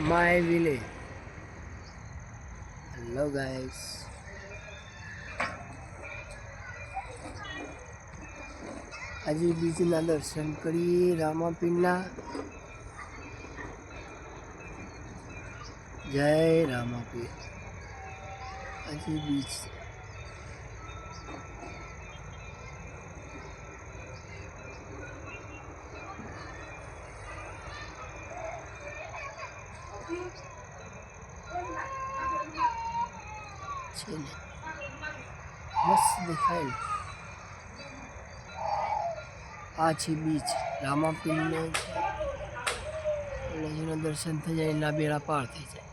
my village. Hello guys. આજે બીજના દર્શન કરીએ રામાપીરના જય રામાપીર આજે બીજ છે મસ્ત દેખાય આ છે બીચ, રામાપીરને. અને એના દર્શન થઈ જાય એના બેડા પાર થઈ જાય.